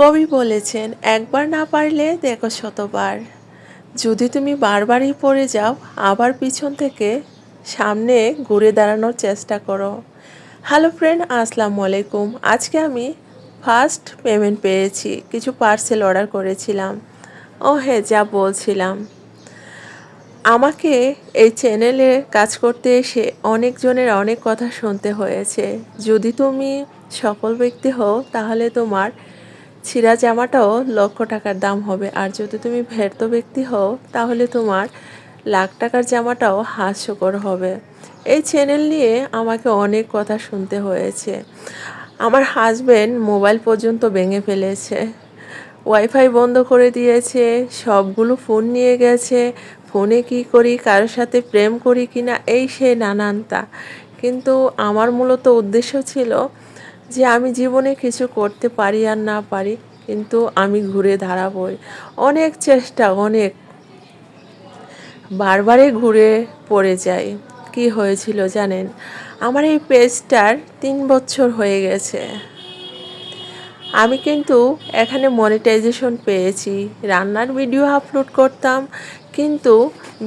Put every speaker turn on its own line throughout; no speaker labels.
কবি বলেছেন, একবার না পারলে দেখো শতবার। যদি তুমি বারবারই পড়ে যাও, আবার পিছন থেকে সামনে ঘুরে দাঁড়ানোর চেষ্টা করো। হ্যালো ফ্রেন্ড, আসসালামু আলাইকুম। আজকে আমি ফার্স্ট পেমেন্ট পেয়েছি, কিছু পার্সেল অর্ডার করেছিলাম। ও হ্যাঁ যা বলছিলাম। আমাকে এই চ্যানেলে কাজ করতে এসে অনেকজনের অনেক কথা শুনতে হয়েছে। যদি তুমি সফল ব্যক্তি হও, তাহলে তোমার ছিঁড়া জামাটাও লক্ষ টাকার দাম হবে। আর যদি তুমি ব্যর্থ ব্যক্তি হও, তাহলে তোমার লাখ টাকার জামাটাও হাস্যকর হবে। এই চ্যানেল নিয়ে আমাকে অনেক কথা শুনতে হয়েছে। আমার হাজব্যান্ড মোবাইল পর্যন্ত ভেঙে ফেলেছে। ওয়াইফাই বন্ধ করে দিয়েছে, সবগুলো ফোন নিয়ে গেছে। ফোনে কি করি কারোর সাথে প্রেম করি কি না এই সে নানানটা কিন্তু আমার মূলত উদ্দেশ্য ছিল যে আমি জীবনে কিছু করতে পারি আর না পারি, কিন্তু আমি ঘুরে দাঁড়াবই। অনেক চেষ্টা, অনেক। বারবারে ঘুরে পড়ে যাই। কি হয়েছিল জানেন? আমার এই পেজটার তিন বছর হয়ে গেছে। আমি কিন্তু এখানে মনিটাইজেশন পেয়েছি, রান্নার ভিডিও আপলোড করতাম, কিন্তু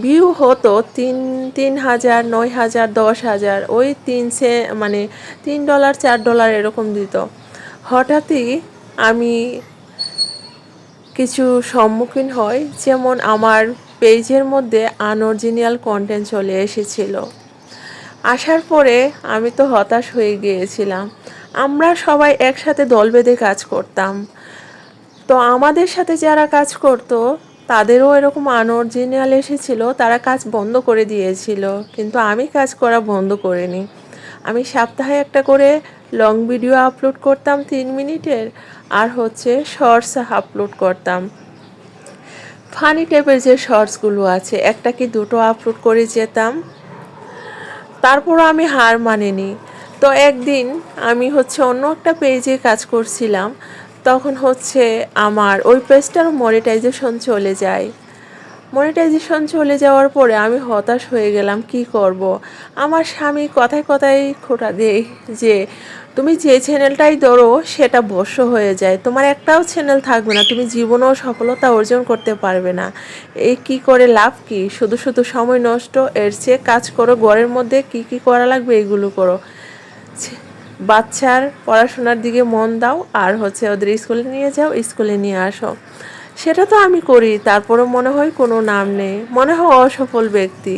ভিউ হতো তিন তিন হাজার, নয় হাজার, দশ হাজার, ওই তিন সে মানে তিন ডলার চার ডলার এরকম দিত। হঠাৎই আমি কিছু সম্মুখীন হই, যেমন আমার পেজের মধ্যে আনঅরিজিনাল কন্টেন্ট চলে এসেছিল। আসার পরে আমি তো হতাশ হয়ে গিয়েছিলাম। আমরা সবাই একসাথে দল বেঁধে কাজ করতাম। তো আমাদের সাথে যারা কাজ করতো, তাদেরও এরকম আনঅরিজিনাল এসেছিল, তারা কাজ বন্ধ করে দিয়েছিল। কিন্তু আমি কাজ করা বন্ধ করিনি। আমি সপ্তাহে একটা করে লং ভিডিও আপলোড করতাম তিন মিনিটের, আর হচ্ছে শর্টস আপলোড করতাম। ফানি টাইপের যে শর্টসগুলো আছে, একটা কি দুটো আপলোড করে যেতাম। তারপরও আমি হার মানিনি তো একদিন আমি হচ্ছে অন্য একটা পেজে কাজ করছিলাম, তখন হচ্ছে আমার ওই পেজটার মনিটাইজেশন চলে যায় মনিটাইজেশন চলে যাওয়ার পরে আমি হতাশ হয়ে গেলাম, কি করব। আমার স্বামী কথায় কথায় খোটা দেয় যে তুমি যে চ্যানেলটাই ধরো, সেটা বর্ষ হয়ে যায়। তোমার একটাও চ্যানেল থাকবে না। তুমি জীবনেও সফলতা অর্জন করতে পারবে না। এই কি করে লাভ কি? শুধু শুধু সময় নষ্ট, এর চেয়ে কাজ করো, ঘরের মধ্যে কি কি করা লাগবে এইগুলো করো। বাচ্চার পড়াশোনার দিকে মন দাও, আর হচ্ছে ওদের স্কুলে নিয়ে যাও স্কুলে নিয়ে আসো। সেটা তো আমি করি, তারপরও মনে হয় কোনো নাম নেই। মনে হয় অসফল ব্যক্তি।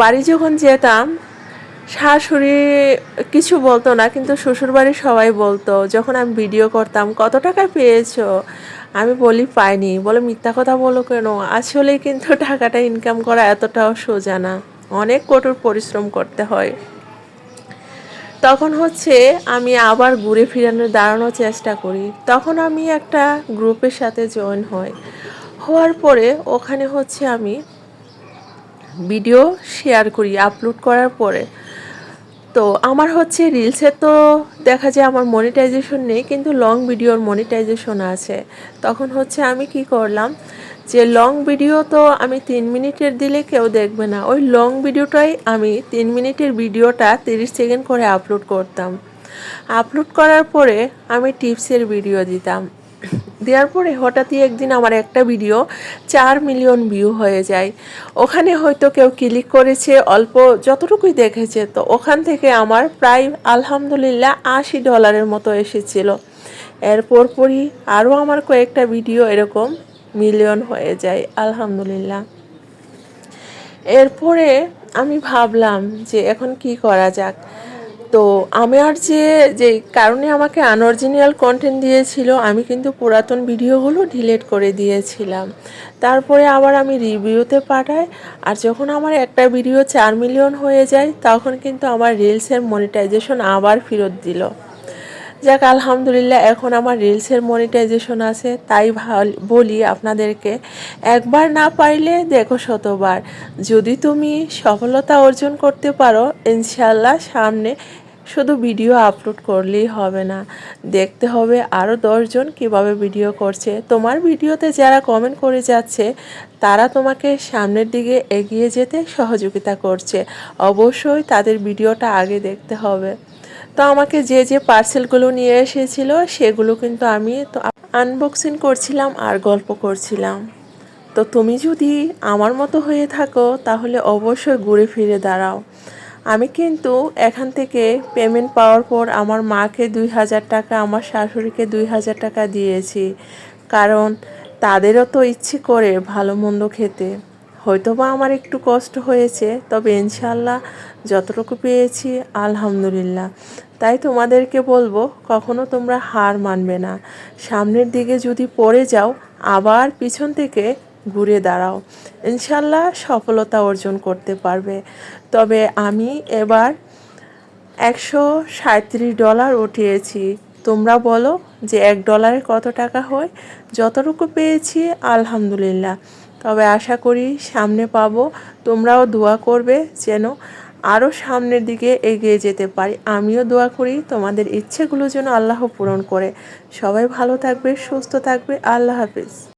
বাড়ি যখন যেতাম শাশুড়ি কিছু বলতো না, কিন্তু শ্বশুরবাড়ির সবাই বলতো, যখন আমি ভিডিও করতাম, কত টাকা পেয়েছ? আমি বলি, পাইনি। বলে, মিথ্যা কথা বলো কেন? আসলে কিন্তু টাকাটা ইনকাম করা এতটাও সোজা না। অনেক কঠোর পরিশ্রম করতে হয়। তখন হচ্ছে আমি আবার ঘুরে ফিরানো দাঁড়ানোর চেষ্টা করি। তখন আমি একটা গ্রুপের সাথে জয়েন হই। হওয়ার পরে ওখানে হচ্ছে আমি ভিডিও শেয়ার করি আপলোড করার পরে। তো আমার হচ্ছে রিলসের তো দেখা যায় আমার মনিটাইজেশন নেই, কিন্তু লং ভিডিওর মনিটাইজেশন আছে। তখন হচ্ছে আমি কি করলাম যে লং ভিডিও তো আমি তিন মিনিটের দিলে কেউ দেখবে না। ওই লং ভিডিওটাই আমি তিন মিনিটের ভিডিওটা তিরিশ সেকেন্ড করে আপলোড করতাম। আপলোড করার পরে আমি টিপসের ভিডিও দিতাম। দেওয়ার পরে হঠাৎই একদিন আমার একটা ভিডিও চার মিলিয়ন ভিউ হয়ে যায়। ওখানে হয়তো কেউ ক্লিক করেছে, অল্প যতটুকুই দেখেছে, তো ওখান থেকে আমার প্রায় আলহামদুলিল্লাহ আশি ডলারের মতো এসেছিল। এরপর পরই আরও আমার কয়েকটা ভিডিও এরকম মিলিয়ন হয়ে যায়, আলহামদুলিল্লাহ। এরপরে আমি ভাবলাম যে এখন কি করা যাক। তো আমার যে যে কারণে আমাকে আনঅরিজিনাল কন্টেন্ট দিয়েছিল, আমি কিন্তু পুরাতন ভিডিওগুলো ডিলিট করে দিয়েছিলাম। তারপরে আবার আমি রিভিউতে পাঠাই, আর যখন আমার একটা ভিডিও চার মিলিয়ন হয়ে যায়, তখন কিন্তু আমার রিলসের মনিটাইজেশন আবার ফেরত দিল। যাক, আলহামদুলিল্লাহ, এখন আমার রিলসের মনিটাইজেশন আছে, তাই বলি আপনাদেরকে, একবার না পারলে দেখো শতবার। যদি তুমি সফলতা অর্জন করতে পারো ইনশাল্লাহ সামনে শুধু ভিডিও আপলোড করলেই হবে না। দেখতে হবে আরও দশজন কীভাবে ভিডিও করছে। তোমার ভিডিওতে যারা কমেন্ট করে যাচ্ছে, তারা তোমাকে সামনের দিকে এগিয়ে যেতে সহযোগিতা করছে। অবশ্যই তাদের ভিডিওটা আগে দেখতে হবে। তো আমাকে যে যে পার্সেলগুলো নিয়ে এসেছিল, সেগুলো কিন্তু আমি তো আনবক্সিং করছিলাম আর গল্প করছিলাম। তো তুমি যদি আমার মতো হয়ে থাকো, তাহলে অবশ্যই ঘুরে ফিরে দাঁড়াও। আমি কিন্তু এখান থেকে পেমেন্ট পাওয়ার পর আমার মাকে দুই হাজার টাকা, আমার শাশুড়িকে দুই হাজার টাকা দিয়েছি। কারণ তাদেরও তো ইচ্ছে করে ভালো মন্দ খেতে। হয়তো বা আমার একটু কষ্ট হয়েছে, তবে ইনশাল্লাহ যতটুকু পেয়েছি, আলহামদুলিল্লাহ। তাই তোমাদেরকে বলব, কখনো তোমরা হার মানবে না। সামনের দিকে যদি পড়ে যাও, আবার পিছন থেকে ঘুরে দাঁড়াও। ইনশাল্লাহ সফলতা অর্জন করতে পারবে। তবে আমি এবার একশো সাঁত্রিশ ডলার উঠিয়েছি। তোমরা বলো যে এক ডলারে কত টাকা হয়? যতটুকু পেয়েছি, আলহামদুলিল্লাহ। তবে আশা করি সামনে পাবো। তোমরাও দোয়া করবে যেন আরও সামনের দিকে এগিয়ে যেতে পারি। আমিও দোয়া করি তোমাদের ইচ্ছেগুলো যেন আল্লাহ পূরণ করে। সবাই ভালো থাকবে, সুস্থ থাকবে। আল্লাহ হাফিজ।